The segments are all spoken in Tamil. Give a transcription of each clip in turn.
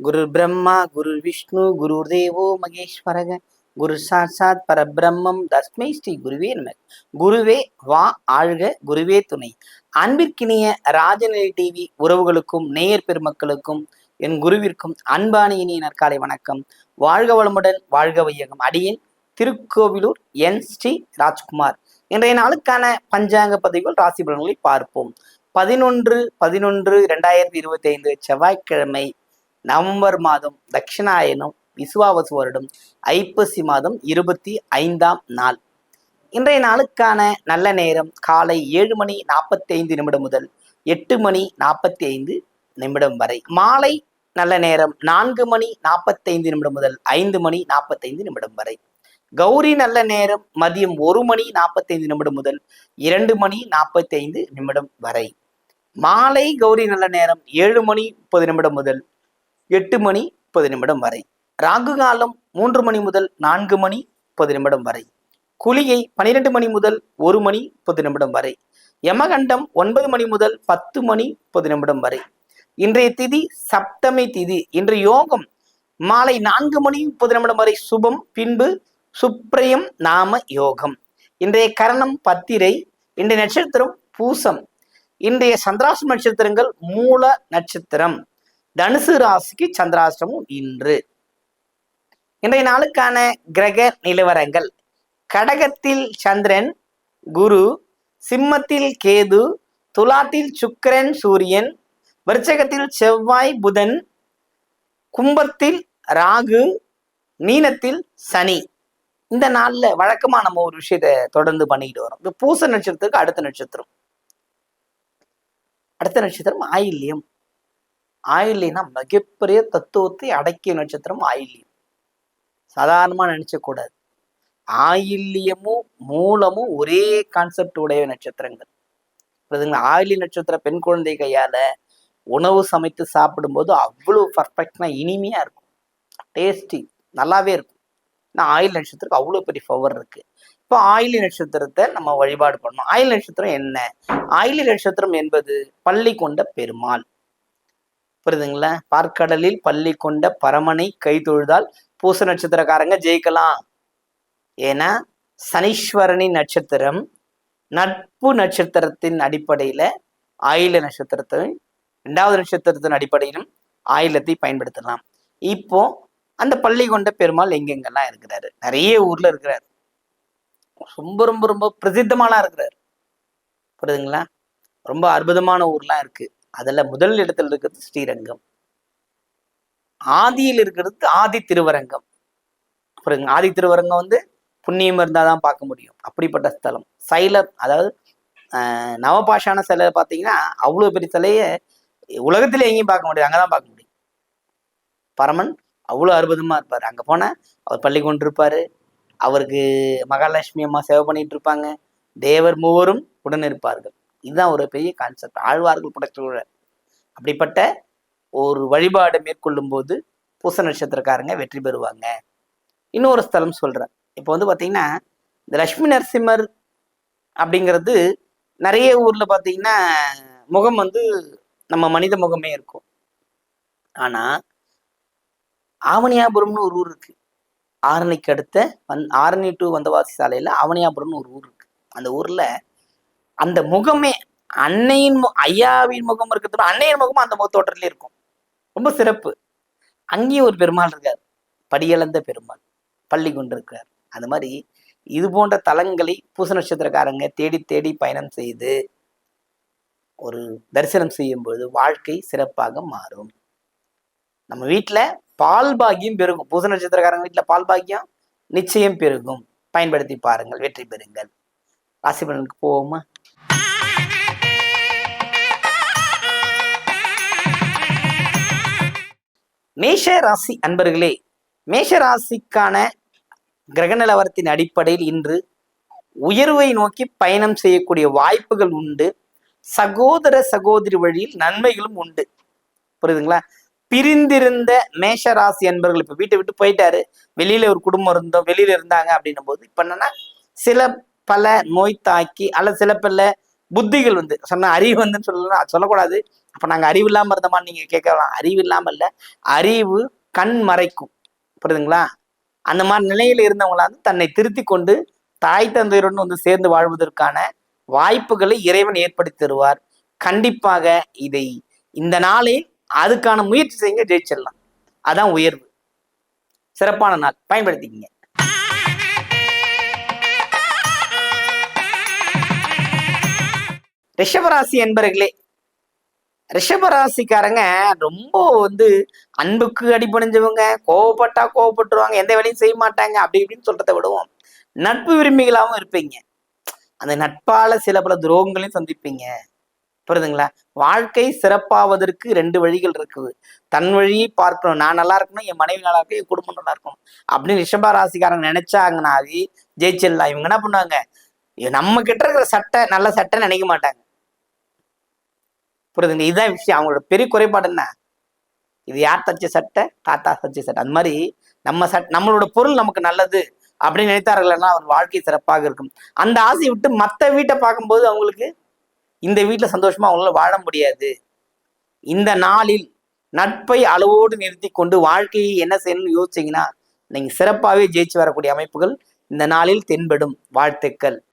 குரு பிரம்மா குரு விஷ்ணு குரு தேவோ மகேஸ்வரக குரு சாட்சாத் பரபிரம்மம் தஸ்மை ஸ்ரீ குருவே நம குருவே வா ஆழ்க குருவே துணை. அன்பிற்கினிய ராஜநிலை டிவி உறவுகளுக்கும் நேயர் பெருமக்களுக்கும் என் குருவிற்கும் அன்பான இனிய நற்காலை வணக்கம். வாழ்க வளமுடன் வாழ்க வையகம். அடியின் திருக்கோவிலூர் என் ஸ்ரீ ராஜ்குமார். இன்றைய நாளுக்கான பஞ்சாங்க பதிவுகள் ராசி பலன்களை பார்ப்போம். பதினொன்று பதினொன்று இரண்டாயிரத்தி இருபத்தி ஐந்து செவ்வாய்க்கிழமை நவம்பர் மாதம் தட்சிணாயனம் விசுவாவசு வருடம் ஐப்பசி மாதம் இருபத்தி ஐந்தாம் நாள். இன்றைய நாளுக்கான நல்ல நேரம் காலை ஏழு மணி நாற்பத்தி ஐந்து நிமிடம் முதல் எட்டு மணி நாற்பத்தி ஐந்து நிமிடம் வரை. மாலை நல்ல நேரம் நான்கு மணி நாற்பத்தைந்து நிமிடம் முதல் ஐந்து மணி நாற்பத்தைந்து நிமிடம் வரை. கௌரி நல்ல நேரம் மதியம் ஒரு மணி நாற்பத்தைந்து நிமிடம் முதல் இரண்டு மணி நாற்பத்தைந்து நிமிடம் வரை. மாலை கௌரி நல்ல நேரம் ஏழு மணி முப்பது நிமிடம் முதல் எட்டு மணி முப்பது நிமிடம் வரை. ராகு காலம் மூன்று மணி முதல் நான்கு மணி முப்பது நிமிடம் வரை. குளியை பனிரெண்டு மணி முதல் ஒரு மணி முப்பது நிமிடம் வரை. யமகண்டம் ஒன்பது மணி முதல் பத்து மணி முப்பது நிமிடம் வரை. இன்றைய திதி சப்தமி திதி. இன்று யோகம். மாலை நான்கு மணி முப்பது நிமிடம் வரை சுபம் பின்பு சுப்ரயம் நாம யோகம். இன்றைய கரணம் பத்திரை இன்றைய நட்சத்திரம் பூசம். இன்றைய சந்திராசு நட்சத்திரங்கள் மூல நட்சத்திரம். தனுசு ராசிக்கு சந்திராஷ்டமம் இன்று. இன்றைய நாளுக்கான கிரக நிலவரங்கள். கடகத்தில் சந்திரன் குரு சிம்மத்தில் கேது துலாத்தில் சுக்கரன் சூரியன் விருச்சகத்தில் செவ்வாய் புதன் கும்பத்தில் ராகு மீனத்தில் சனி. இந்த நாள்ல வழக்கமா நம்ம ஒரு விஷயத்த தொடர்ந்து பண்ணிக்கிட்டு வரோம். இந்த பூச நட்சத்திரத்துக்கு அடுத்த நட்சத்திரம். அடுத்த நட்சத்திரம் ஆயில்யம். ஆயில்யம்னா மிகப்பெரிய தத்துவத்தை அடக்கிய நட்சத்திரம் ஆயில்யம் சாதாரணமாக நினச்சக்கூடாது கூடாது. ஆயில்யமும் மூலமும் ஒரே கான்செப்ட் உடைய நட்சத்திரங்கள். புரியுதுங்களா? ஆயிலி நட்சத்திர பெண் குழந்தை கையால் உணவு சமைத்து சாப்பிடும்போது அவ்வளோ பர்ஃபெக்டாக இனிமையாக இருக்கும். டேஸ்டி நல்லாவே இருக்கும். ஏன்னா ஆயில் நட்சத்திரத்துக்கு அவ்வளோ பெரிய பவர் இருக்குது இப்போ ஆயிலி நட்சத்திரத்தை நம்ம வழிபாடு பண்ணணும். ஆயில் நட்சத்திரம் என்ன? ஆயிலி நட்சத்திரம் என்பது பள்ளி கொண்ட பெருமாள். புரியுதுங்களா? பார்க்கடலில் பள்ளி கொண்ட பரமனை கை தொழுதால் பூச நட்சத்திரக்காரங்க ஜெயிக்கலாம். ஏன்னா சனீஸ்வரனின் நட்சத்திரம் நட்பு நட்சத்திரத்தின் அடிப்படையில் ஆயில நட்சத்திரத்தை ரெண்டாவது நட்சத்திரத்தின் அடிப்படையிலும் ஆயிலத்தை பயன்படுத்தலாம். இப்போ அந்த பள்ளி கொண்ட பெருமாள் எங்கெங்கெல்லாம் இருக்கிறாரு? நிறைய ஊர்ல இருக்கிறாரு. ரொம்ப ரொம்ப ரொம்ப பிரசித்தமாலாம் இருக்கிறாரு. புரியுதுங்களா? ரொம்ப அற்புதமான ஊர்லாம் இருக்கு. அதுல முதல் இடத்துல இருக்கிறது ஸ்ரீரங்கம். ஆதியில் இருக்கிறது ஆதி திருவரங்கம். அப்புறம் ஆதி திருவரங்கம் வந்து புண்ணியம் இருந்தால் தான் பார்க்க முடியும். அப்படிப்பட்ட ஸ்தலம். சைலம் அதாவது ஆஹ், நவபாஷான சிலை பார்த்தீங்கன்னா அவ்வளோ பெரிய சிலையை உலகத்துல எங்கேயும் பார்க்க முடியாது. அங்கே தான் பார்க்க முடியும். பரமன் அவ்வளோ அற்புதமா இருப்பார். அங்கே போனால் அவர் பள்ளி கொண்டு இருப்பாரு அவருக்கு மகாலட்சுமி அம்மா சேவை பண்ணிட்டு இருப்பாங்க. தேவர் மூவரும் உடன் இருப்பார்கள். இதுதான் ஒரு பெரிய கான்செப்ட் ஆழ்வார்கள் புடச்சூழல் அப்படிப்பட்ட ஒரு வழிபாடு மேற்கொள்ளும் போது பூச நட்சத்திரக்காரங்க வெற்றி பெறுவாங்க. இன்னொரு ஸ்தலம் சொல்றேன். இப்போ வந்து பார்த்தீங்கன்னா இந்த லக்ஷ்மி நரசிம்மர் அப்படிங்கிறது நிறைய ஊரில் பார்த்தீங்கன்னா முகம் வந்து நம்ம மனித முகமே இருக்கும். ஆனால் ஆவணியாபுரம்னு ஒரு ஊர் இருக்கு. ஆரணிக்கு அடுத்த வந் ஆரணி டு வந்தவாசி சாலையில ஆவணியாபுரம்னு ஒரு ஊர் இருக்கு. அந்த ஊர்ல அந்த முகமே அன்னையின் மு- ஐயாவின் முகம் இருக்கிறது அன்னையின் முகமும் அந்த முகத்தோட்டத்துல இருக்கும். ரொம்ப சிறப்பு. அங்கேயும் ஒரு பெருமாள் இருக்கார். படியளந்த பெருமாள். பள்ளி கொண்டிருக்கிறார். அந்த மாதிரி இது போன்ற தலங்களை பூச நட்சத்திரக்காரங்க தேடி தேடி பயணம் செய்து ஒரு தரிசனம் செய்யும் பொழுது வாழ்க்கை சிறப்பாக மாறும். நம்ம வீட்டில் பால் பாக்கியம் பெருகும். பூச நட்சத்திரக்காரங்க வீட்டில் பால் பாக்கியம் நிச்சயம் பெருகும். பயன்படுத்தி பாருங்கள் வெற்றி பெறுங்கள். ராசி பலனுக்கு போவோமா? மேஷ ராசி அன்பர்களே மேஷ ராசிக்கான கிரக நிலவரத்தின் அடிப்படையில் இன்று உயர்வை நோக்கி பயணம் செய்யக்கூடிய வாய்ப்புகள் உண்டு. சகோதர சகோதரி வழியில் நன்மைகளும் உண்டு. புரியுதுங்களா? பிரிந்திருந்த மேஷ ராசி அன்பர்கள் இப்ப வீட்டை விட்டு போயிட்டாரு. வெளியில ஒரு குடும்பம் இருந்தோம் வெளியில இருந்தாங்க அப்படின்னும் போது இப்ப என்னன்னா சில பல நோய் தாக்கி அல்ல சில பல புத்திகள் வந்து சொன்ன அறிவு வந்துன்னு சொல்லலாம் சொல்லக்கூடாது. அப்ப நாங்க அறிவு இல்லாம இருந்தோமா நீங்க கேட்கலாம். அறிவு இல்லாம இல்ல. அறிவு கண் மறைக்கும். புரியுதுங்களா? அந்த மாதிரி நிலையில இருந்தவங்களா வந்து தன்னை திருத்தி கொண்டு தாய் தந்தையருடன் வந்து சேர்ந்து வாழ்வதற்கான வாய்ப்புகளை இறைவன் ஏற்படுத்தி தருவார். கண்டிப்பாக இதை இந்த நாளே அதுக்கான முயற்சி செய்யுங்க ஜெயிச்சிடலாம். அதான் உயர்வு. சிறப்பான நாள். பயன்படுத்திக்கிங்க. ரிஷபராசி என்பர்களே ரிஷபராசிக்காரங்க ரொம்ப வந்து அன்புக்கு அடிபணிஞ்சவங்க கோவப்பட்டா கோவப்பட்டுருவாங்க எந்த வேலையும் செய்ய மாட்டாங்க அப்படி இப்படின்னு சொல்றதை விடுவோம். நட்பு விரும்பிகளாகவும் இருப்பீங்க. அந்த நட்பால சில பல துரோகங்களையும் சந்திப்பீங்க. புரியுதுங்களா? வாழ்க்கை சிறப்பாவதற்கு ரெண்டு வழிகள் இருக்குது. தன் வழியை பார்க்கணும். நான் நல்லா இருக்கணும் என் மனைவி நல்லா இருக்கணும் என் குடும்பம் நல்லா இருக்கணும். அப்படின்னு ரிஷப ராசிக்காரங்க நினைச்சாங்கன்னாவே ஜெயிச்சிடலாம். இவங்க என்ன பண்ணுவாங்க? நம்ம கிட்ட இருக்கிற சட்டை நல்ல சட்டை நினைக்க மாட்டாங்க. புரியுதுங்க? இதுதான் விஷயம். அவங்களோட பெரிய குறைபாடு என்ன? இது யார் தச்ச சட்டை? தாத்தா தச்ச சட்டை. அந்த மாதிரி நம்ம சட் நம்மளோட பொருள் நமக்கு நல்லது அப்படின்னு நினைத்தார்கள்னா அவர் வாழ்க்கை சிறப்பாக இருக்கும். அந்த ஆசையை விட்டு மற்ற வீட்டை பார்க்கும்போது அவங்களுக்கு இந்த வீட்டில் சந்தோஷமா அவங்களால வாழ முடியாது. இந்த நாளில் நட்பை அளவோடு நிறுத்தி கொண்டு வாழ்க்கையை என்ன செய்யணும்னு யோசிச்சீங்கன்னா நீங்கள் சிறப்பாகவே ஜெயிச்சு வரக்கூடிய அமைப்புகள் இந்த நாளில் தென்படும். வாழ்த்துக்கள்.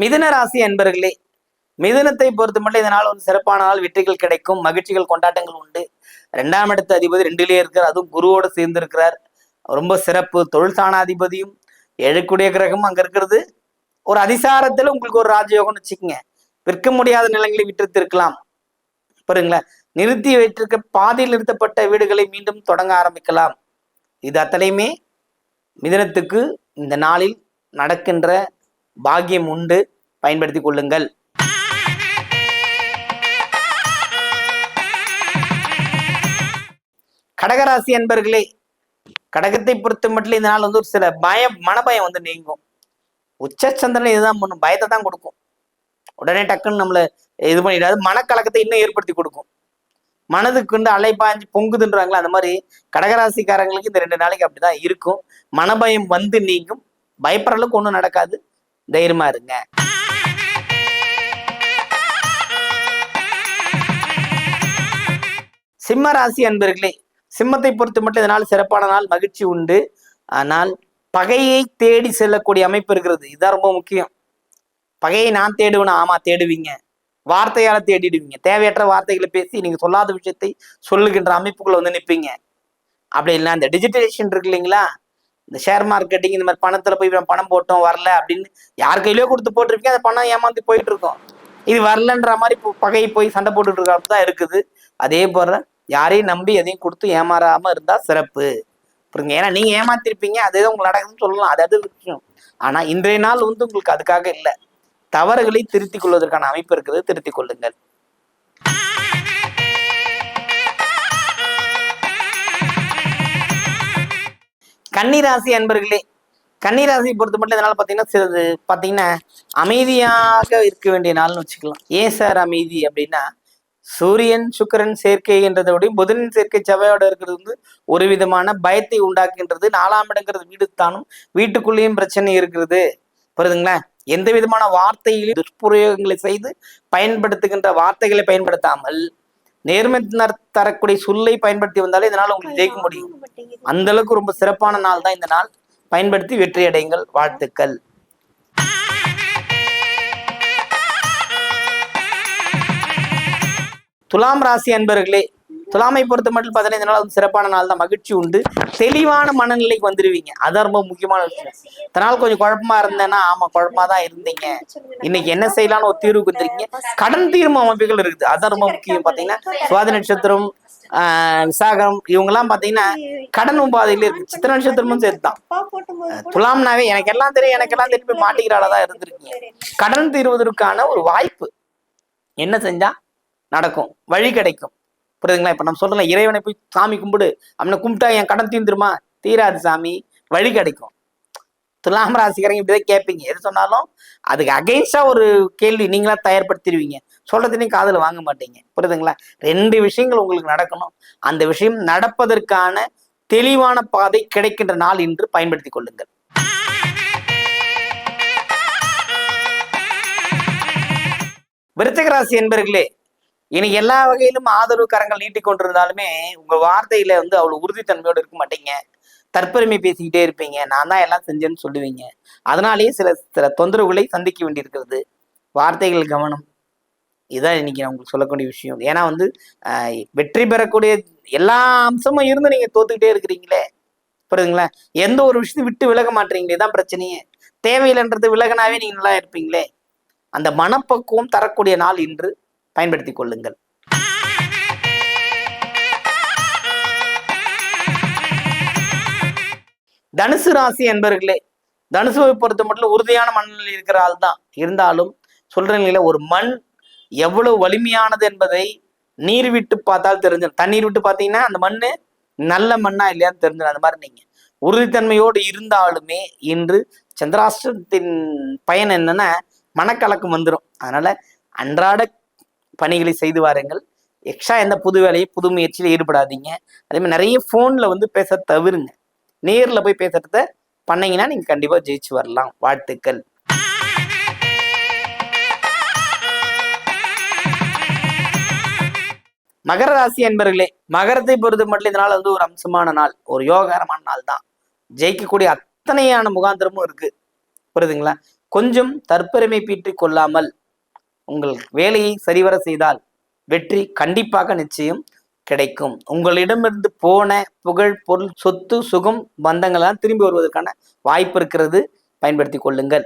மிதுன ராசி என்பர்களே மிதுனத்தை பொறுத்த மட்டும் இதனால் ஒரு சிறப்பான நாள் வெற்றிகள் கிடைக்கும் மகிழ்ச்சிகள் கொண்டாட்டங்கள் உண்டு. ரெண்டாம் இடத்து அதிபதி ரெண்டிலே இருக்கிறார். அதுவும் குருவோட சேர்ந்து இருக்கிறார் ரொம்ப சிறப்பு. தொழில் சாணாதிபதியும் எழுக்குடைய கிரகமும் அங்க இருக்கிறது. ஒரு அதிசாரத்துல உங்களுக்கு ஒரு ராஜயோகம்னு வச்சுக்கோங்க. விற்க முடியாத நிலங்களை விற்றுத்திருக்கலாம் பாருங்களேன். நிறுத்தி வைத்திருக்க பாதையில் நிறுத்தப்பட்ட வீடுகளை மீண்டும் தொடங்க ஆரம்பிக்கலாம். இது அத்தனையுமே மிதனத்துக்கு இந்த நாளில் நடக்கின்ற பாக்கியம் உண்டு. பயன்படுத்தி கொள்ளுங்கள். கடகராசி அன்பர்களே கடகத்தை பொறுத்த மட்டும் இந்த நாள் வந்து ஒரு சில பயம் மனபயம் வந்து நீங்கும். உச்சச்சந்திரன் இதுதான் பண்ணும். பயத்தை தான் கொடுக்கும். உடனே டக்குன்னு நம்மளை இது பண்ணிடாது. மனக்கலக்கத்தை இன்னும் ஏற்படுத்தி கொடுக்கும். மனதுக்கு வந்து அலைப்பாஞ்சு பொங்குதுன்றாங்களா அந்த மாதிரி கடகராசிக்காரங்களுக்கு இந்த ரெண்டு நாளைக்கு அப்படிதான் இருக்கும். மனபயம் வந்து நீங்கும். பயப்படுற அளவுக்கு ஒன்றும் நடக்காது. தைரியமா இருங்க. சிம்ம ராசி அன்பர்களே சிம்மத்தை பொறுத்து மட்டும் இதனால் சிறப்பான நாள் மகிழ்ச்சி உண்டு. ஆனால் பகையை தேடி செல்லக்கூடிய அமைப்பு இருக்கிறது. இதுதான் ரொம்ப முக்கியம். பகையை நான் தேடுவேனா? ஆமா தேடுவீங்க. வார்த்தையால தேடிடுவீங்க. தேவையற்ற வார்த்தைகளை பேசி நீங்க சொல்லாத விஷயத்தை சொல்லுகின்ற அமைப்புக்குள்ள வந்து நிற்பீங்க அப்படி இல்லை இந்த டிஜிட்டலைசேஷன் இருக்கு இல்லைங்களா? இந்த ஷேர் மார்க்கெட்டிங் இந்த மாதிரி பணத்துல போய் பணம் போட்டோம் வரல அப்படின்னு யார் கையிலயோ கொடுத்து போட்டிருப்பீங்க அந்த பணம் ஏமாந்து போயிட்டு இருக்கும் இது வரலன்ற மாதிரி பகை போய் சண்டை போட்டுட்டு இருக்க தான் இருக்குது. அதே போல யாரையும் நம்பி எதையும் கொடுத்து ஏமாறாம இருந்தா சிறப்பு. புரியுங்க ஏன்னா நீங்க ஏமாத்திருப்பீங்க அதுதான் உங்களுக்கு நடக்குதுன்னு சொல்லலாம். அது அது விஷயம். ஆனா இன்றைய நாள் வந்து உங்களுக்கு அதுக்காக இல்லை. தவறுகளை திருத்திக் கொள்வதற்கான அமைப்பு இருக்குது. திருத்திக் கொள்ளுங்கள். கன்னிராசி அன்பர்களே கன்னிராசி பொறுத்த மட்டும் இதனால பார்த்தீங்கன்னா சிலது பார்த்தீங்கன்னா அமைதியாக இருக்க வேண்டிய நாள்னு வச்சுக்கலாம். ஏன் சார் அமைதி அப்படின்னா சூரியன் சுக்கிரன் சேர்க்கை என்றதோடய புதனின் சேர்க்கை செவ்வாயோட இருக்கிறது வந்து ஒரு விதமான பயத்தை உண்டாக்குகின்றது. நாலாம் இடங்கிறது வீடு தானும் வீட்டுக்குள்ளேயும் பிரச்சனை இருக்கிறது. புரியுதுங்களா? எந்த விதமான வார்த்தையிலும் துஷ்பிரயோகங்களை செய்து பயன்படுத்துகின்ற வார்த்தைகளை பயன்படுத்தாமல் நேர்மை தர- தரக்கூடிய சொல்லை பயன்படுத்தி வந்தாலே இதனால உங்களுக்கு ஜெயிக்க முடியும். அந்த அளவுக்கு ரொம்ப சிறப்பான நாள் தான் இந்த நாள். பயன்படுத்தி வெற்றி அடையுங்கள் வாழ்த்துக்கள். துலாம் ராசி அன்பர்களே துலாமை பொறுத்த மட்டும் பார்த்தீங்கன்னா இந்த நாள் வந்து சிறப்பான நாள் தான். மகிழ்ச்சி உண்டு. தெளிவான மனநிலைக்கு வந்துடுவீங்க அதான் ரொம்ப முக்கியமான விஷயம். இதனால் கொஞ்சம் குழப்பமா இருந்தேன்னா ஆமா குழப்பமா தான் இருந்தீங்க. இன்னைக்கு என்ன செய்யலாம்னு ஒரு தீர்வுக்கு வந்துருக்கீங்க கடன் தீர்வு அமைப்புகள் இருக்குது. அதான் ரொம்ப முக்கியம். பாத்தீங்கன்னா சுவாதி நட்சத்திரம் ஆஹ் விசாகம் இவங்கெல்லாம் பாத்தீங்கன்னா கடன் உபாதையில இருக்கு. சித்திர நட்சத்திரமும் சேர்த்துதான். துலாம்னாவே எனக்கு எல்லாம் தெரியும் எனக்கு எல்லாம் திருப்பி போய் தான் இருந்திருக்கீங்க. கடன் தீர்வதற்கான ஒரு வாய்ப்பு. என்ன செஞ்சா? நடக்கும். வழி கிடைக்கும். புரியுதுங்களா? இப்ப நம்ம சொல்றோம்ல இறைவனை போய் சாமி கும்பிடு. அவனை கும்பிட்டா என் கடன் தீந்துருமா தீராது சாமி. வழி கிடைக்கும். துலாம் ராசிக்காரங்க இப்படிதான் கேட்பீங்க. எது சொன்னாலும் அதுக்கு அகைன்ஸ்டா ஒரு கேள்வி நீங்களா தயார்படுத்திடுவீங்க. சொல்றதுனையும் காதல வாங்க மாட்டீங்க. புரியுதுங்களா? ரெண்டு விஷயங்கள் உங்களுக்கு நடக்கணும். அந்த விஷயம் நடப்பதற்கான தெளிவான பாதை கிடைக்கின்ற நாள் இன்று பயன்படுத்திக் கொள்ளுங்கள். விருத்தகராசி என்பர்களே இனி எல்லா வகையிலும் ஆதரவு கரங்கள் நீட்டிக் கொண்டிருந்தாலுமே உங்க வார்த்தையில வந்து அவ்வளவு உறுதித்தன்மையோடு இருக்க மாட்டீங்க. தற்பெருமை பேசிக்கிட்டே இருப்பீங்க. நான் தான் எல்லாம் செஞ்சேன்னு சொல்லுவீங்க. அதனாலேயே சில சில தொந்தரவுகளை சந்திக்க வேண்டியிருக்கிறது. வார்த்தைகள் கவனம். இதுதான் இன்னைக்கு நான் உங்களுக்கு சொல்லக்கூடிய விஷயம். ஏன்னா வந்து வெற்றி பெறக்கூடிய எல்லா அம்சமும் இருந்து நீங்க தோத்துக்கிட்டே இருக்கிறீங்களே. புரியுதுங்களா? எந்த ஒரு விஷயத்தையும் விட்டு விலக மாட்டீங்களே. தான் பிரச்சனையே. தேவையில்லைன்றது விலகனாவே நீங்க நல்லா இருப்பீங்களே. அந்த மனப்பக்குவம் தரக்கூடிய நாள் இன்று. பயன்படுத்தி கொள்ளுங்கள். தனுசு ராசி என்பர்களே தனுசுவை பொறுத்த மட்டும் உறுதியான மண்ணில் இருக்கிற ஆள் தான். இருந்தாலும் சொல்ற நிலையில ஒரு மண் எவ்வளவு வலிமையானது என்பதை நீர் விட்டு பார்த்தால் தெரிஞ்சிடும். தண்ணீர் விட்டு பார்த்தீங்கன்னா அந்த மண்ணு நல்ல மண்ணா இல்லையான்னு தெரிஞ்சிடும். அந்த மாதிரி நீங்க உறுதித்தன்மையோடு இருந்தாலுமே இன்று சந்திராஷ்டத்தின் பயன் என்னன்னா மனக்கலக்கம் வந்துடும் அதனால அன்றாட பணிகளை செய்து வாருங்கள். எக்ஸ்ட்ரா எந்த புது வேலையும் புது முயற்சியில் ஈடுபடாதீங்க. அதே மாதிரி நிறைய ஃபோனில் வந்து பேச தவிருங்க. நேரில் போய் பேசுறத பண்ணீங்கன்னா நீங்கள் கண்டிப்பாக ஜெயிச்சு வரலாம். வாழ்த்துக்கள். மகர ராசி என்பர்களே மகரத்தை பொறுத்த மட்டும் இந்த நாள் வந்து ஒரு அம்சமான நாள் ஒரு யோகாரமான நாள் தான். ஜெயிக்கக்கூடிய அத்தனையான முகாந்திரமும் இருக்கு. புரியுதுங்களா? கொஞ்சம் தற்பெருமை பீற்றிக் கொள்ளாமல் உங்கள் வேலையை சரிவர செய்தால் வெற்றி கண்டிப்பாக நிச்சயம் கிடைக்கும். உங்களிடமிருந்து போன புகழ் பொருள் சொத்து சுகம் பந்தங்கள்லாம் திரும்பி வருவதற்கான வாய்ப்பு இருக்கிறது. பயன்படுத்தி கொள்ளுங்கள்.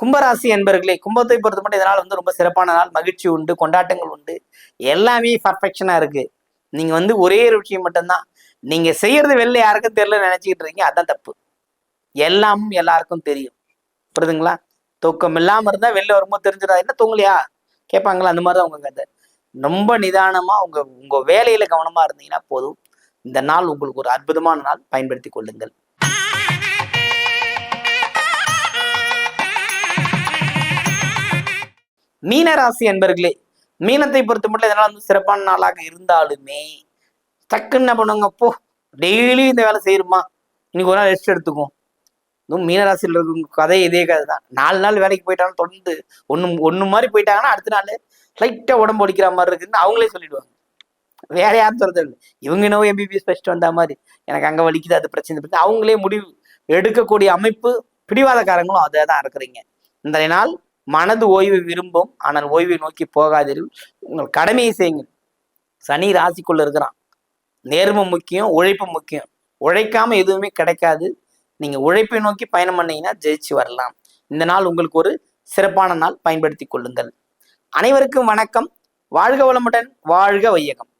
கும்பராசி என்பர்களே கும்பத்தை பொறுத்த மட்டும் இதனால் வந்து ரொம்ப சிறப்பான நாள் மகிழ்ச்சி உண்டு கொண்டாட்டங்கள் உண்டு. எல்லாமே பர்ஃபெக்ஷனாக இருக்குது நீங்கள் வந்து ஒரே ஒரு விஷயம் மட்டும்தான். நீங்கள் செய்கிறது வெளில யாருக்கும் தெரியல நினச்சிக்கிட்டு இருக்கீங்க அதான் தப்பு. எல்லாமும் எல்லாருக்கும் தெரியும். புரியுதுங்களா தூக்கம் இல்லாமல் இருந்தால் வெளில வரும்போது தெரிஞ்சிடா என்ன தூங்கலையா? கேட்பாங்களா? அந்த மாதிரி தான் உங்க கதை. ரொம்ப நிதானமாக உங்க உங்க வேலையில கவனமா இருந்தீங்கன்னா போதும். இந்த நாள் உங்களுக்கு ஒரு அற்புதமான நாள். பயன்படுத்தி கொள்ளுங்கள். மீனராசி அன்பர்களே மீனத்தை பொறுத்த மட்டும் இதனால் வந்து சிறப்பான நாளாக இருந்தாலுமே டக்குன்னு என்ன பண்ணுவாங்க போ டெய்லி இந்த வேலை செய்யணுமா? இன்னைக்கு ஒரு நாள் ரெஸ்ட் எடுத்துக்கும் இன்னும் மீனராசியில் இருக்கும் கதை இதே கதை தான் நாலு நாள் வேலைக்கு போயிட்டாங்கன்னா தொடர்ந்து ஒன்று ஒன்று மாதிரி போயிட்டாங்கன்னா அடுத்த நாள் லைட்டாக உடம்பு ஒடிக்கிற மாதிரி இருக்குன்னு அவங்களே சொல்லிடுவாங்க. வேற யாரும் சொல்றது இல்லை. இவங்க என்னவோ எம்பிபிஎஸ் ஃபஸ்ட் வந்த மாதிரி. எனக்கு அங்கே வலிக்குது அது பிரச்சனை பிரச்சனை அவங்களே முடிவு எடுக்கக்கூடிய அமைப்பு பிடிவாதக்காரங்களும் அதே தான் இருக்கிறீங்க. இந்த நாள் மனது ஓய்வு விரும்பும். ஆனால் ஓய்வை நோக்கி போகாதீர்கள். உங்கள் கடமையை செய்யுங்கள். சனி ராசிக்குள்ள இருக்கிறான். நேர்மை முக்கியம் உழைப்பு முக்கியம். உழைக்காம எதுவுமே கிடைக்காது. நீங்க உழைப்பை நோக்கி பயணம் பண்ணீங்கன்னா ஜெயிச்சு வரலாம். இந்த நாள் உங்களுக்கு ஒரு சிறப்பான நாள். பயன்படுத்தி கொள்ளுங்கள். அனைவருக்கும் வணக்கம். வாழ்க வளமுடன் வாழ்க வையகம்.